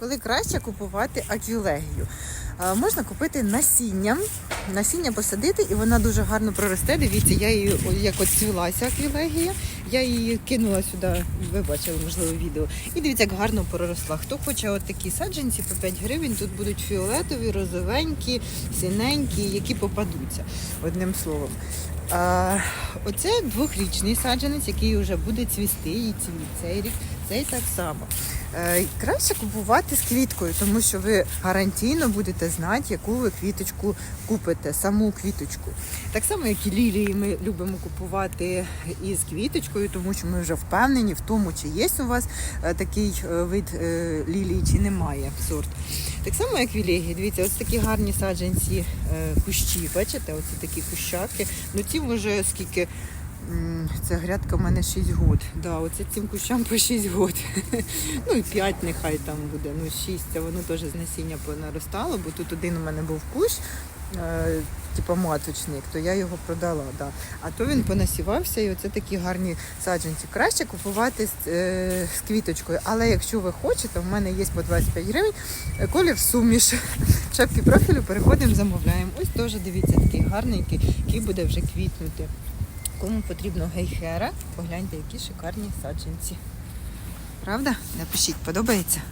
коли краще купувати аквілегію. Е, Можна купити насіння, насіння посадити, і вона дуже гарно проросте. Дивіться, я її як от цвілася аквілегія. Я її кинула сюди, ви бачили, можливо, відео. І дивіться, як гарно проросла. Хто хоче от такі саджанці по 5 гривень, тут будуть фіолетові, розовенькі, синенькі, які попадуться, одним словом. А, оце двохрічний саджанець, який вже буде цвісти і цей рік. Цей так само. Е, краще купувати з квіткою, тому що ви гарантійно будете знати, яку ви квіточку купите, саму квіточку. Так само, як і лілії, ми любимо купувати із квіточкою, тому що ми вже впевнені в тому, чи є у вас е, такий е, вид лілії, чи немає сорт. Так само, як вілегії, дивіться, ось такі гарні саджанці кущі. Бачите, оці такі кущаки. Ну ці вже скільки. Ця грядка в мене 6 год. Да, оце цим кущам по 6 год. Ну і 5 нехай там буде. Ну 6, це воно теж з насіння понаростало, бо тут один у мене був кущ, е, типу маточник, то я його продала. Да. А то він понасівався, і оце такі гарні саджанці. Краще купувати з, е, з квіточкою. Але якщо ви хочете, в мене є по 25 гривень е, колір суміш. Шапки профілю переходимо, замовляємо. Ось теж дивіться, такий гарненький, який буде вже квітнути. Кому потрібно гейхера, погляньте, які шикарні саджанці. Правда? Напишіть, подобається?